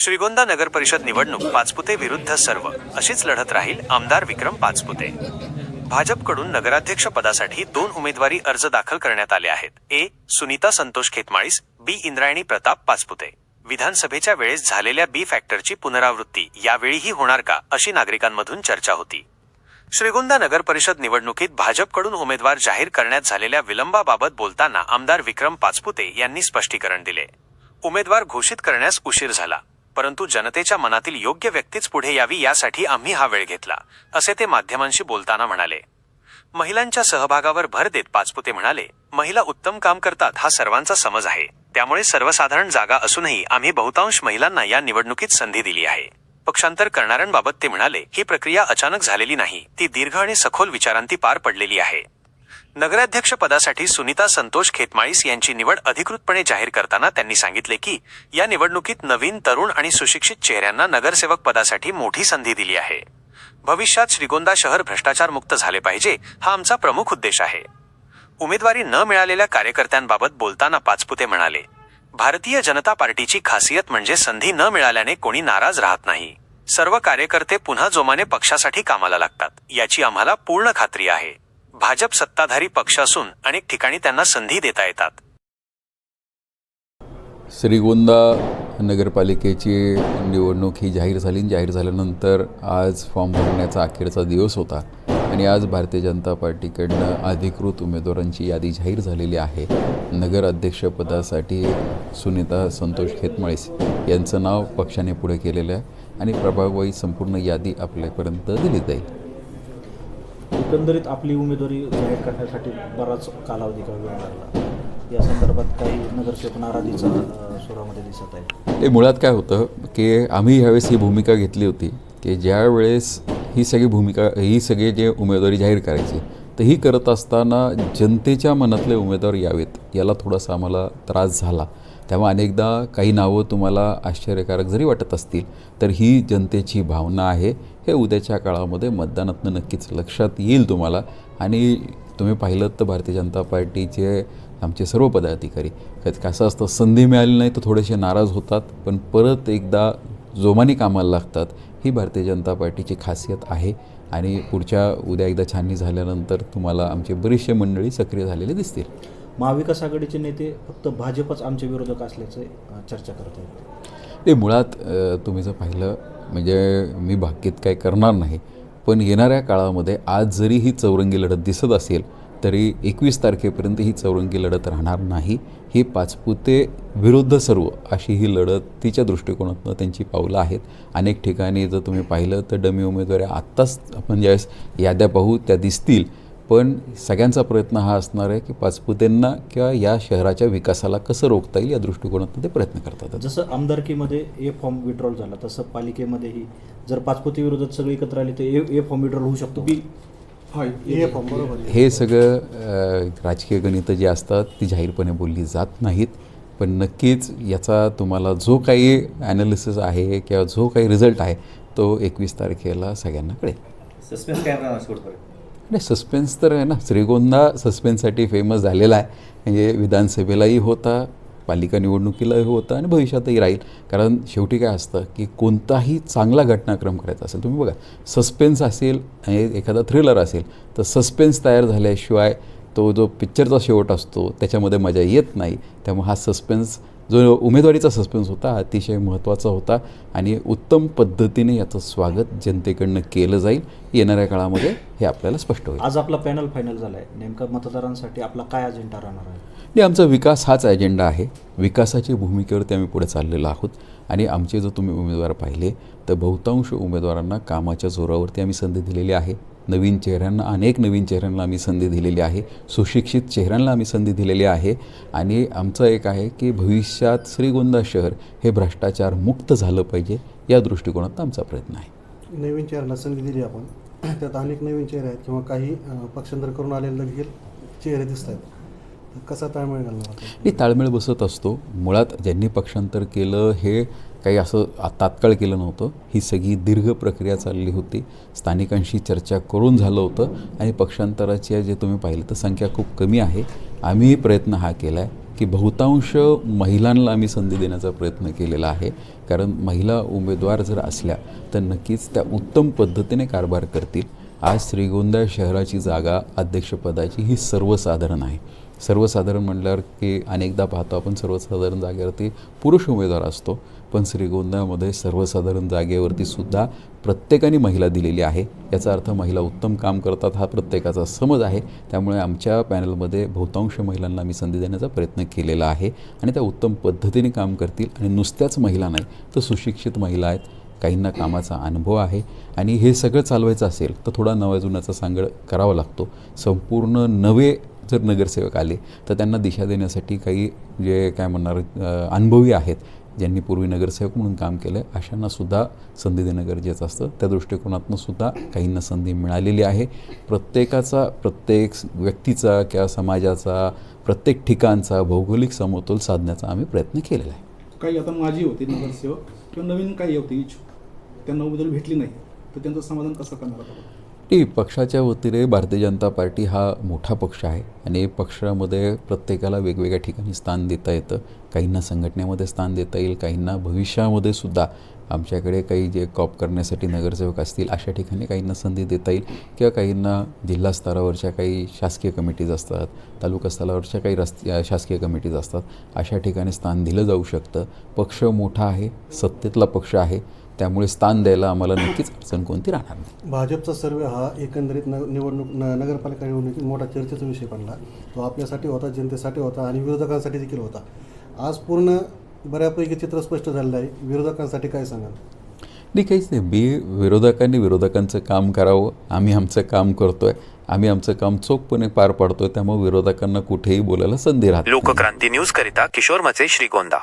श्रीगोंदा नगर परिषद निवडणूक पाचपुते विरुद्ध सर्व अशीच लढत राहील आमदार विक्रम पाचपुते. भाजपकडून नगराध्यक्ष पदासाठी दोन उमेदवारी अर्ज दाखल करण्यात आले आहेत. ए सुनीता संतोष खेतमाळीस बी इंद्रायणी प्रताप पाचपुते. विधानसभेच्या वेळेस झालेल्या बी फॅक्टरची पुनरावृत्ती यावेळीही होणार का अशी नागरिकांमधून चर्चा होती. श्रीगोंदा नगर परिषद निवडणुकीत भाजपकडून उमेदवार जाहीर करण्यात झालेल्या विलंबाबाबत बोलताना आमदार विक्रम पाचपुते यांनी स्पष्टीकरण दिले. उमेदवार घोषित करण्यास उशीर झाला. परंतु जनतेच्या मनातील योग्य व्यक्तीच पुढे यावी यासाठी आम्ही हा वेळ घेतला असे ते माध्यमांशी बोलताना म्हणाले. महिलांच्या सहभागावर भर देत पाचपुते म्हणाले महिला उत्तम काम करतात हा सर्वांचा समज आहे. त्यामुळे सर्वसाधारण जागा असूनही आम्ही बहुतांश महिलांना या निवडणुकीत संधी दिली आहे. पक्षांतर करणाऱ्यांबाबत ते म्हणाले ही प्रक्रिया अचानक झालेली नाही. ती दीर्घ आणि सखोल विचारांती पार पडलेली आहे. नगराध्यक्ष पदासाठी सुनीता संतोष खेतमाळीस यांची निवड अधिकृतपणे जाहीर करताना त्यांनी सांगितले की या निवडणुकीत नवीन तरुण आणि सुशिक्षित चेहऱ्यांना नगरसेवक पदासाठी मोठी संधी दिली आहे. भविष्यात श्रीगोंदा शहर भ्रष्टाचार मुक्त झाले पाहिजे हा आमचा प्रमुख उद्देश आहे. उमेदवारी न मिळालेल्या कार्यकर्त्यांबाबत बोलताना पाचपुते म्हणाले भारतीय जनता पार्टीची खासियत म्हणजे संधी न मिळाल्याने कोणी नाराज राहत नाही. सर्व कार्यकर्ते पुन्हा जोमाने पक्षासाठी कामाला लागतात याची आम्हाला पूर्ण खात्री आहे. भाजप सत्ताधारी पक्ष असून अनेक ठिकाणी त्यांना संधी देता येतात. श्रीगोंदा नगरपालिकेची निवडणूक ही जाहीर झाली. जाहीर झाल्यानंतर आज फॉर्म भरण्याचा अखेरचा दिवस होता आणि आज भारतीय जनता पार्टीकडनं अधिकृत उमेदवारांची यादी जाहीर झालेली आहे. नगर अध्यक्षपदासाठी सुनीता संतोष खेतमाळीस यांचं नाव पक्षाने पुढे केलेलं आहे आणि प्रभागवाई संपूर्ण यादी आपल्यापर्यंत दिली जाईल. एकंदरीत आपली उमेदवारी जाहीर करण्यासाठी बराच कालावधी का वेळ लागला? या संदर्भात काही नगरसेवक नाराजीचा अ, सुरामध्ये दिसत आहे ते मुळात काय होतं की आम्ही ह्यावेळेस ही भूमिका घेतली होती की ज्यावेळेस ही सगळी भूमिका ही सगळे जे उमेदवारी जाहीर करायची तर ही करत असताना जनतेच्या मनातले उमेदवार यावेत. याला थोडासा आम्हाला त्रास झाला. त्यामुळे अनेकदा काही नावं तुम्हाला आश्चर्यकारक जरी वाटत असतील तर ही जनतेची भावना आहे. हे उद्याच्या काळामध्ये मतदानातनं नक्कीच लक्षात येईल तुम्हाला. आणि तुम्ही पाहिलं तर भारतीय जनता पार्टीचे आमचे सर्व पदाधिकारी. कसं असतं संधी मिळाली नाही तर थोडेसे नाराज होतात. पण परत एकदा जोमाने कामाला लागतात ही भारतीय जनता पार्टीची खासियत आहे. आणि पुढच्या उद्या एकदा छाननी झाल्यानंतर तुम्हाला आमचे बरेचसे मंडळी सक्रिय झालेले दिसतील. महाविकास आघाडीचे नेते फक्त भाजपच आमचे विरोधक असल्याचे चर्चा करत आहेत. ते मुळात तुम्ही जर पाहिलं म्हणजे मी बाकीत काय करणार नाही पण येणाऱ्या काळामध्ये आज जरी ही चौरंगी लढत दिसत असेल तरी एकवीस तारखेपर्यंत ही चौरंगी लढत राहणार नाही. ही पाचपुते विरुद्ध सर्व अशी ही लढत तिच्या दृष्टिकोनातून त्यांची पावलं आहेत. अनेक ठिकाणी जर तुम्ही पाहिलं तर डमी उमेदवारी आत्ताच आपण ज्यावेळेस याद्या पाहू त्या दिसतील. पण सगळ्यांचा प्रयत्न हा असणार आहे की पाचपुतेंना किंवा या शहराच्या विकासाला कसं रोखता येईल या दृष्टिकोनातून ते प्रयत्न करतात. जसं आमदारकीमध्ये ए फॉर्म विड्रॉल झाला तसं पालिकेमध्येही जर पाचपोती विरोधात सगळे एकत्र आले तर ए ए फॉर्म विड्रॉल होऊ शकतो. बी ए फॉर्म बरोबर हे सगळं राजकीय गणितं जी असतात ती जाहीरपणे बोलली जात नाहीत. पण नक्कीच याचा तुम्हाला जो काही ॲनालिसिस आहे किंवा जो काही रिझल्ट आहे तो एकवीस तारखेला सगळ्यांना कळेल. सस्पेन्स काय नाही आणि सस्पेन्स तर आहे ना. श्रीगोंदा सस्पेन्ससाठी फेमस झालेला आहे. म्हणजे विधानसभेलाही होता पालिका निवडणुकीलाही होता आणि भविष्यातही राहील. कारण शेवटी काय असतं की कोणताही चांगला घटनाक्रम करायचा असेल तुम्ही बघा सस्पेन्स असेल आणि एखादा थ्रिलर असेल तर सस्पेन्स तयार झाल्याशिवाय तो जो पिक्चरचा शेवट असतो त्याच्यामध्ये मजा येत नाही. त्यामुळे हा सस्पेन्स जो उमेदवारीचा सस्पेन्स होता अतिशय महत्त्वाचा होता आणि उत्तम पद्धतीने याचं स्वागत जनतेकडनं केलं जाईल येणाऱ्या काळामध्ये हे आपल्याला स्पष्ट होईल. आज आपला पॅनल फायनल झाला आहे नेमका मतदारांसाठी आपला काय अजेंडा राहणार आहे? आणि आमचा विकास हाच अजेंडा आहे. विकासाची भूमिकेवरती आम्ही पुढे चाललेलो आहोत आणि आमचे जर तुम्ही उमेदवार पाहिले तर बहुतांश उमेदवारांना कामाच्या जोरावरती आम्ही संधी दिलेली आहे. नवीन चेहऱ्यांना अनेक नवीन चेहऱ्यांना आम्ही संधी दिलेली आहे. सुशिक्षित चेहऱ्यांना आम्ही संधी दिलेली आहे. आणि आमचं एक आहे की भविष्यात श्रीगोंदा शहर हे भ्रष्टाचार मुक्त झालं पाहिजे या दृष्टिकोनात आमचा प्रयत्न आहे. नवीन चेहऱ्याला संधी दिली आपण. त्यात अनेक नवीन चेहरे आहेत किंवा काही पक्षांतर करून आलेले देखील चेहरे दिसत आहेत कसा ताळमेळ घालणार मी ताळमेळ बसत असतो. मुळात ज्यांनी पक्षांतर केलं हे काही असं तात्काळ केलं नव्हतं. ही सगळी दीर्घ प्रक्रिया चालली होती. स्थानिकांशी चर्चा करून झालं होतं आणि पक्षांतराची जे तुम्ही पाहिलं तर संख्या खूप कमी आहे. आम्ही प्रयत्न हा केला आहे की बहुतांश महिलांना आम्ही संधी देण्याचा प्रयत्न केलेला आहे. कारण महिला उमेदवार जर असल्या तर नक्कीच त्या उत्तम पद्धतीने कारभार करतील. आज श्रीगोंदा शहराची जागा अध्यक्षपदाची ही सर्वसाधारण आहे. सर्वसाधारण म्हटल्यावर की अनेकदा पाहतो आपण सर्वसाधारण जागेवरती पुरुष उमेदवार असतो. पण श्रीगोंदामध्ये सर्वसाधारण जागेवरती सुद्धा प्रत्येकाने महिला दिलेली आहे. याचा अर्थ महिला उत्तम काम करतात हा प्रत्येकाचा समज आहे. त्यामुळे आमच्या पॅनलमध्ये बहुतांश महिलांना मी संधी देण्याचा प्रयत्न केलेला आहे. आणि त्या उत्तम पद्धतीने काम करतील आणि नुसत्याच महिला नाही तर सुशिक्षित महिला आहेत. काहींना कामाचा अनुभव आहे. आणि हे सगळं चालवायचं असेल तर थोडा नव्या जुन्याचा सांगड करावा लागतो. संपूर्ण नवे जर नगरसेवक आले तर त्यांना दिशा देण्यासाठी काही जे काय म्हणणार अनुभवी आहेत ज्यांनी पूर्वी नगरसेवक म्हणून काम केलं आहे अशांना सुद्धा संधी देणं गरजेचं असतं. त्या दृष्टिकोनातून सुद्धा काहींना संधी मिळालेली आहे. प्रत्येकाचा प्रत्येक व्यक्तीचा किंवा समाजाचा प्रत्येक ठिकाणचा भौगोलिक समतोल साधण्याचा आम्ही प्रयत्न केलेला आहे. काही आता माझी होती नगरसेवक किंवा नवीन काही होती इच्छुक त्यांना उमेदवारी भेटली नाही तर त्यांचं समाधान कसं करणार आता? नाही पक्षाच्या वतीने भारतीय जनता पार्टी हा मोठा पक्ष आहे आणि पक्षामध्ये प्रत्येकाला वेगवेगळ्या ठिकाणी स्थान देता येतं. काहींना संघटनेमध्ये स्थान देता येईल काहींना भविष्यामध्ये सुद्धा. आमच्याकडे काही जे कॉप करण्यासाठी नगरसेवक असतील अशा ठिकाणी काहींना संधी देता येईल किंवा काहींना जिल्हा स्तरावरच्या काही शासकीय कमिटीज असतात तालुका स्तरावरच्या काही रस् शासकीय कमिटीज असतात. अशा ठिकाणी स्थान दिलं जाऊ शकतं. पक्ष मोठा आहे सत्तेतला पक्ष आहे. त्यामुळे स्थान द्यायला आम्हाला नक्कीच अडचण कोणती राहणार नाही. भाजपचा सर्वे हा एकंदरीत न निवडणूक न नगरपालिका निवडणुकीत मोठा चर्चेचा विषय बनला. तो आपल्यासाठी होता जनतेसाठी होता आणि विरोधकांसाठी देखील होता. आज पूर्ण बऱ्यापैकी चित्र स्पष्ट झालेलं आहे. विरोधकांसाठी काय सांगाल? नाही काहीच नाही. मी विरोधकांनी विरोधकांचं काम करावं. आम्ही आमचं काम करतो आहे आम्ही आमचं काम चोखपणे पार पाडतो आहे त्यामुळे विरोधकांना कुठेही बोलायला संधी राहते लोकक्रांती न्यूज करिता किशोर मचे श्रीगोंदा.